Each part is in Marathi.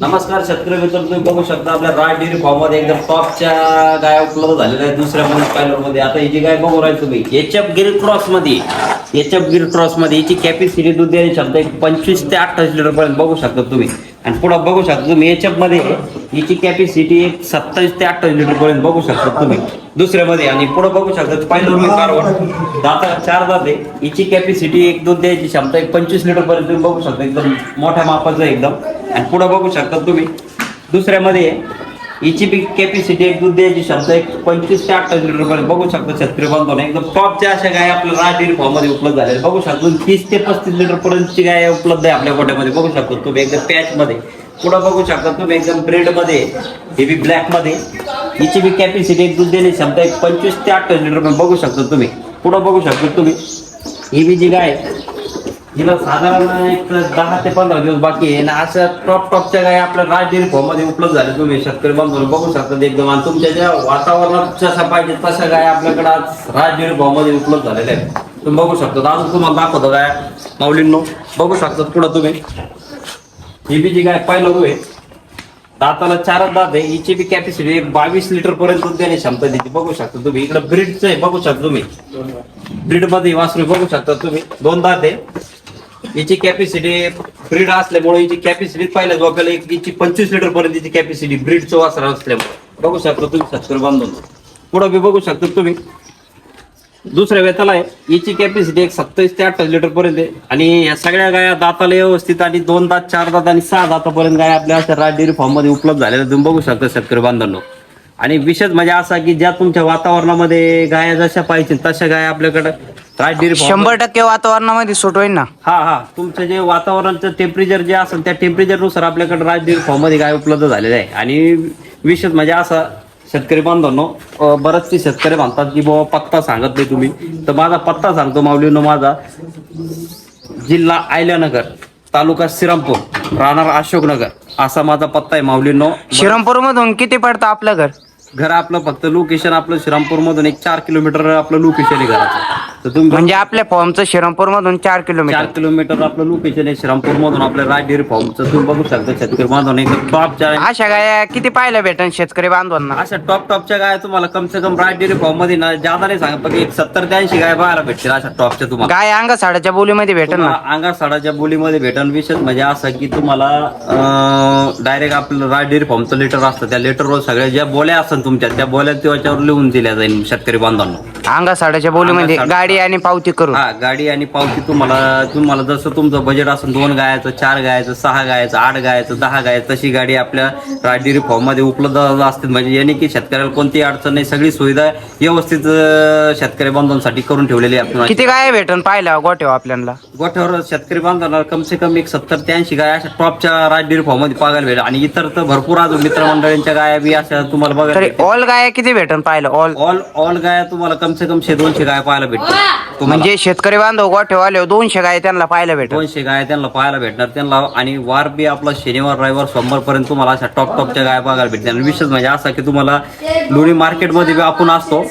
नमस्कार शेतकरी मित्र तुम्ही बघू शकता आपल्या राय डेअरी फॉर्ममध्ये एकदम टॉपच्या गाय उपलब्ध झालेल्या आहेत दुसऱ्या मध्ये मध्ये आता ही जी गाय बघू राहील तुम्ही एचएफ गिर क्रॉसमध्ये एचएफ गिर क्रॉसमध्ये हिची कॅपॅसिटी दूध देण्याची क्षमता एक पंचवीस ते अठ्ठावीस लिटर पर्यंत बघू शकता तुम्ही. आणि पुढे बघू शकता तुम्ही एचएफमध्ये हिची कॅपॅसिटी एक सत्तावीस ते अठ्ठावीस लिटर पर्यंत बघू शकता तुम्ही. दुसऱ्यामध्ये आणि पुढे बघू शकता पहिलं मध्ये कारवड दाता चार दाते. याची कॅपॅसिटी एक दूध द्यायची क्षमता एक पंचवीस लिटर पर्यंत तुम्ही बघू शकता. एकदम मोठ्या मापाचं एकदम. आणि पुढं बघू शकता तुम्ही. दुसऱ्यामध्ये हिची बी कॅपॅसिटी एक दूध द्यायची क्षमता एक पंचवीस ते अठ्ठावीस लिटर पर्यंत बघू शकता शेतकरी बांधवांना एकदम टॉपच्या अशा गाय आपल्या राजगिरी फॉर्ममध्ये उपलब्ध झालेल्या आहेत. बघू शकतो तीस ते पस्तीस लिटर पर्यंतची गाय उपलब्ध आहे आपल्या गोट्यामध्ये. बघू शकतो तुम्ही एकदम पॅचमध्ये पुढं बघू शकता तुम्ही एकदम ब्रेडमध्ये हे हेवी ब्लॅकमध्ये हिची बी कॅपॅसिटी एक दूध देण्याची क्षमता एक पंचवीस ते अठ्ठावीस लिटर पर्यंत बघू शकता तुम्ही. पुढं बघू शकता तुम्ही ही बी जी गाय आहे, हिला साधारण एक दहा ते पंधरा दिवस बाकी आहे. आणि अशा टॉप टॉपच्या गाय आपल्या राज डेअरी फार्ममध्ये उपलब्ध झाले तुम्ही शेतकरी बांधव बघू शकता एकदम. आणि तुमच्या ज्या वातावरणात जशा पाहिजे तशा गाय आपल्याकडे आज राज डेअरी फार्ममध्ये उपलब्ध झालेल्या आहेत. तुम्ही बघू शकता. अजून तुम्हाला दाखवतो गाय माऊलींनो बघू शकता पुढं तुम्ही. ही बी जी गाय पाहिलं आहे दाताला चारच दात आहे. हिची बी कॅपॅसिटी बावीस लिटर पर्यंत दूध देण्याची क्षमता देते. बघू शकता तुम्ही. इकडे ब्रीडचं आहे. बघू शकता तुम्ही. ब्रीडमध्ये वासरू बघू शकता तुम्ही. दोन दात आहे. याची कॅपॅसिटी ब्रीड असल्यामुळे हिची कॅपॅसिटी पाहिलं जो आपल्याला हिची पंचवीस लिटर पर्यंत याची कॅपॅसिटी ब्रीडचं वासर असल्यामुळे. बघू शकता तुम्ही शेतकरी बांधून. पुढं बी बघू शकता तुम्ही. दुसऱ्या वेताला आहे. याची कॅपॅसिटी एक सत्तावीस ते अठ्ठावीस लिटर पर्यंत आहे. आणि या सगळ्या गाया दाताला व्यवस्थित आणि दोन दात चार दात आणि सहा दातापर्यंत गाय आपल्या अशा राज डेअरी फॉर्ममध्ये उपलब्ध झालेल्या तुम्ही बघू शकता शेतकरी बांधवांनो आणि विशेष म्हणजे असा की ज्या तुमच्या वातावरणामध्ये गाया जशा पाहिजे तशा गाया आपल्याकडे राज डेअरी farm शंभर टक्के वातावरणामध्ये सूट होईल ना? हा हा. तुमचं जे वातावरणाचं टेम्परेचर जे असेल त्या टेम्परेचरनुसार आपल्याकडे राज डेअरी फार्ममध्ये गाय उपलब्ध झालेले आहे. आणि विशेष म्हणजे असं शेतकरी बांधवांनो अं, बरेचसे शेतकरी म्हणतात की बाबा पत्ता सांगत नाही तुम्ही. तर माझा पत्ता सांगतो माऊलीनो माझा जिल्हा आयल्यानगर तालुका श्रीरामपूर राहणार अशोकनगर. असा माझा पत्ता आहे माऊलीनो. श्रीरामपूर मधून किती पडतं आपलं घर? घर आपलं फक्त लोकेशन आपलं श्रीरामपूर मधून एक चार किलोमीटर आपलं लोकेशन आहे घराचं. तर तुम्ही म्हणजे आपल्या फॉर्मचं श्रीरामपूर मधून चार चार किलोमीटर किलोमीटर आपलं लोकेशन आहे श्रीरामपूर मधून आपल्या राज डेअरी फार्मचं. तुम्ही बघू शकता शेतकरी बांधवून एकदम टॉपच्या अशा गाया किती पाहायला भेटन शेतकरी बांधवांना? अशा टॉप टॉपच्या गाय तुम्हाला कम से कम राज डेअरी फार्ममध्ये ना जादा नाही सांगा पण एक सत्तर ते ऐंशी गाय पाहायला भेटतील अशा टॉपच्या तुम्हाला. गाय अंगा साडाच्या बोलीमध्ये भेटन ना. तुम्हाला अंगा साडाच्या बोलीमध्ये भेटल विशेष म्हणजे असं की तुम्हाला डायरेक्ट आपलं राज डेअरी फार्मचं लेटर असतं. त्या लेटरवर सगळ्या ज्या बोल्या असतात तुमच्या त्या बोल्या त्याच्यावर लिहून दिल्या जाईल शेतकरी बांधवांना. अंगा साडाच्या बोलीमध्ये अंगा साडा- गाडी आणि पावती करून. हा गाडी आणि पावती तुम्हाला तुम्हाला जसं तुमचं बजेट असेल दोन गायाचं चार गायाचं सहा गायाचं आठ गायाचं दहा गायाचं तशी गाडी आपल्या राजडेअरी फॉर्ममध्ये उपलब्ध असते म्हणजे याने की शेतकऱ्याला कोणतीही अडचण नाही. सगळी सुविधा व्यवस्थित अं, शेतकरी बांधवांसाठी करून ठेवलेली आहे आपण किती गाय भेटन पाहिला गोठ्यावर आपल्याला? गोठ्यावर शेतकरी बांधवांना कम से कम एक सत्तर ते ऐंशी गाय अशा टॉपच्या राजडेअरी फॉर्ममध्ये पाहायला भेटेल. आणि इतर तर भरपूर अजून मित्रमंडळींच्या गाया बी अशा तुम्हाला बघायला तरी. ऑल गाया किती भेटन पाहिलं ऑल ऑल ऑल गाया तुम्हाला कम से कम शे दोनशे गाय पाहायला भेटतील. तुम्हाला म्हणजे शेतकरी बांधव गोठ्यावर आले दोनशे गाय त्यांना पाहायला भेटन दोनशे गाय त्यांना पाहायला भेटणार. त्यांना आणि वार बी आपला शनिवार रविवार सोमवार पर्यंत तुम्हाला अशा टॉप टॉपच्या गाय बघायला भेटणार आणि विशेष म्हणजे असा की तुम्हाला लोणी मार्केटमध्ये बी आपण असतो.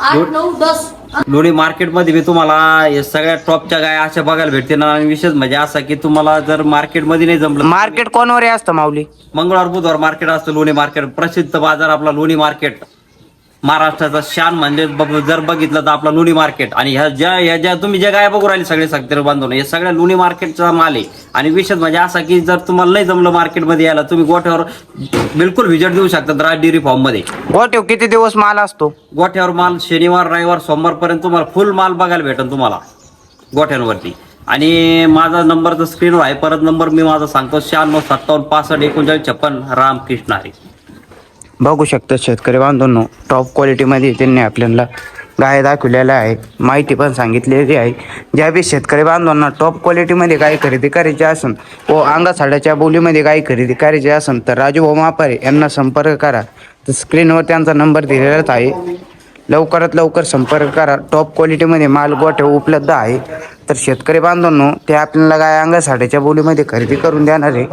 आठ नऊ दस. लोणी मार्केटमध्ये बी तुम्हाला हे सगळ्या टॉपच्या गाय अशा बघायला भेटतील. आणि विशेष म्हणजे असा की तुम्हाला जर मार्केटमध्ये नाही जमलं मार्केट कोणवर असतं माऊली. मंगळवार बुधवार मार्केट असतं लोणी मार्केट. प्रसिद्ध बाजार आपला लोणी मार्केट. महाराष्ट्राचा शान म्हणजे जर बघितलं तर आपला लोणी मार्केट आणि ह्या ज्या ह्या ज्या तुम्ही ज्या गाय बघू राहिले सगळे सक्तीर बांधून हे सगळ्या लोणी मार्केटचा माल आहे. आणि विशेष म्हणजे असा की जर तुम्हाला नाही जमलं मार्केटमध्ये यायला तुम्ही गोठ्यावर बिलकुल व्हिजिट देऊ शकता राज डेअरी फॉर्ममध्ये. गोठ्यावर किती दिवस माल असतो? गोठ्यावर माल शनिवार रविवार सोमवार पर्यंत तुम्हाला फुल माल बघायला भेटेल तुम्हाला गोठ्यांवरती. आणि माझा नंबर तर स्क्रीनवर आहे. परत नंबर मी माझा सांगतो शहाण्णव सत्तावन्न पासष्ट एकोणचाळीस छप्पन रामकृष्ण हरी. बघू शकता शेतकरी बांधवांनो टॉप क्वालिटीमध्ये त्यांनी आपल्याला गाय दाखवलेल्या आहे माहिती पण सांगितलेली आहे. ज्या बी शेतकरी बांधवांना टॉप क्वालिटीमध्ये गाय खरेदी करायची असेल व अंगासाड्याच्या बोलीमध्ये गाय खरेदी करायची असेल तर राजू भाऊ मापारे यांना संपर्क करा. तर स्क्रीनवर त्यांचा नंबर दिलेलाच आहे. लवकरात लवकर संपर्क करा. टॉप क्वालिटीमध्ये माल गोठे उपलब्ध आहे. तर शेतकरी बांधवांनो ते आपल्याला गाय अंगासाड्याच्या बोलीमध्ये खरेदी करून देणार आहे.